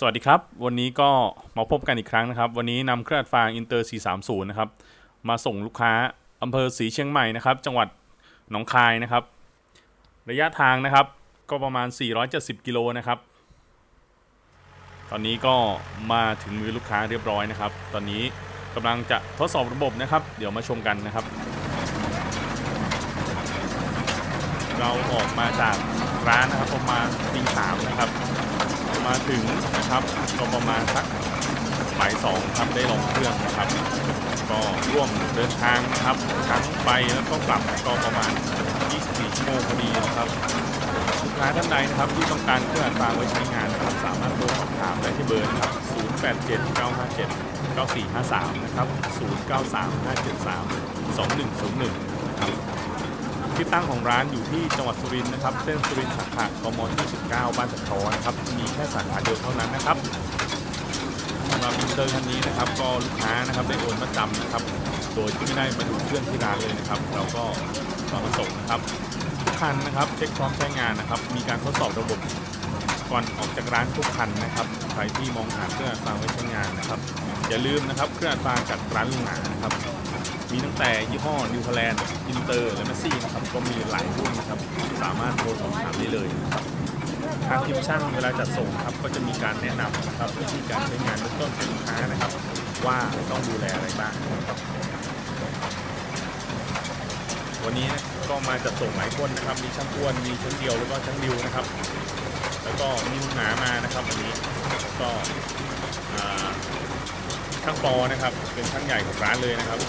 สวัสดีครับ วันนี้ก็มาพบกันอีกครั้งนะครับ วันนี้นำเครื่องอัดฟางอินเตอร์430 นะครับ มาส่งลูกค้าอำเภอศรีเชียงใหม่นะครับ จังหวัดหนองคายนะครับ ระยะทางนะครับ ก็ประมาณ 470 กิโลนะครับ ตอนนี้ก็มาถึงมือลูกค้าเรียบร้อยนะครับ ตอนนี้กำลังจะทดสอบระบบนะครับ เดี๋ยวมาชมกันนะครับ เราออกมาจากร้านนะครับประมาณตีสามนะครับมาถึง นะครับก็ประมาณสักบ่ายสองครับได้ลงเครื่องนะครับ ก็ร่วมเดินทางนะครับทั้งไปแล้วก็กลับก็ประมาณ 24ชั่วโมงพอดีนะครับลูกค้าท่านใดนะครับที่ต้องการเครื่องอัดฟางไว้ใช้งานนะครับสามารถโทรสอบถามได้ที่เบอร์นะครับ 087957 9453 นะครับ 093573 2101 ครับ ที่ตั้งของร้านอยู่ที่จังหวัดสุรินทร์นะครับ เส้นสุรินทร์สาขากมที่19บ้านตะคอนะครับ มีแค่สาขาเดียวเท่านั้นนะครับสำหรับอินเตอร์คันนี้นะครับ ก็ลูกค้านะครับได้โอนมาจำนะครับ โดยที่ไม่ได้มาดูเครื่องที่ร้านเลยนะครับ เราก็มามาส่งนะครับทุกคันนะครับเช็คพร้อมใช้งานนะครับ มีการทดสอบระบบก่อนออกจากร้านทุกคันนะครับใครที่มองหาเครื่องอัดฟางไว้ใช้งานนะครับ อย่าลืมนะครับเครื่องอัดฟางจากร้านลุงหนานะครับ มีตั้งแต่ยี่ห้อนิวซีแลนด์อินเตอร์และแมสซี่ ก็มีหลายรุ่นนะครับ สามารถโทรสอบถามได้เลยครับทางทีมช่างเวลาจัดส่งครับก็จะมีการแนะนำนะครับวิธีการใช้งานเบื้องต้นให้ลูกค้านะครับ ว่าต้องดูแลอะไรบ้างครับวันนี้ก็มาจัดส่งหลายคนนะครับมีช่างอ้วนมีช่างเดียวแล้วก็ช่างดิวนะครับ แล้วก็มีลุงหนามานะครับวันนี้ก็ช่างปอนะครับ เป็นช่างใหญ่ของร้านเลยนะครับ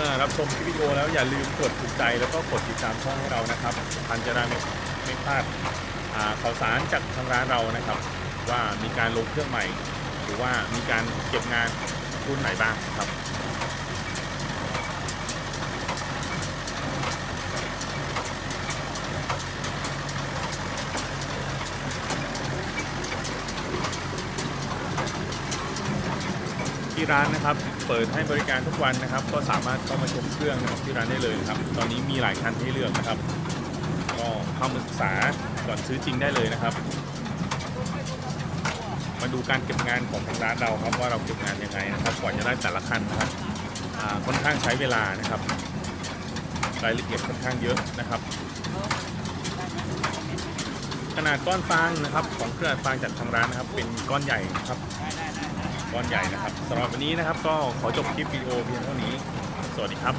มื่อรับชมคลิปวิดีโอแล้วอย่าลืมกดถูกใจแล้วก็กดติดตามช่องให้เรานะครับทันจะได้ไม่ไม่พลาดข่าวสารจากทางร้านเรานะครับ ว่ามีการลงเครื่องใหม่ หรือว่ามีการเก็บงานรุ่นไหนบ้างครับ ที่ร้านนะครับ เปิดให้บริการทุกวันนะครับ ก็สามารถเข้ามาชมเครื่องนะครับที่ร้านได้เลยนะครับ ตอนนี้มีหลายคันให้เลือกนะครับ ก็เข้ามาศึกษาก่อนซื้อจริงได้เลยนะครับ มาดูการเก็บงานของทางร้านเราครับว่าเราเก็บงานยังไงนะครับก่อนจะได้แต่ละคันนะครับค่อนข้างใช้เวลานะครับรายละเอียดค่อนข้างเยอะนะครับ ขนาดก้อนฟางนะครับของเครื่องฟางจากทางร้านนะครับ เป็นก้อนใหญ่นะครับ ก้อนใหญ่นะครับสำหรับวันนี้นะครับก็ขอจบคลิปวิดีโอเพียงเท่านี้ สวัสดีครับ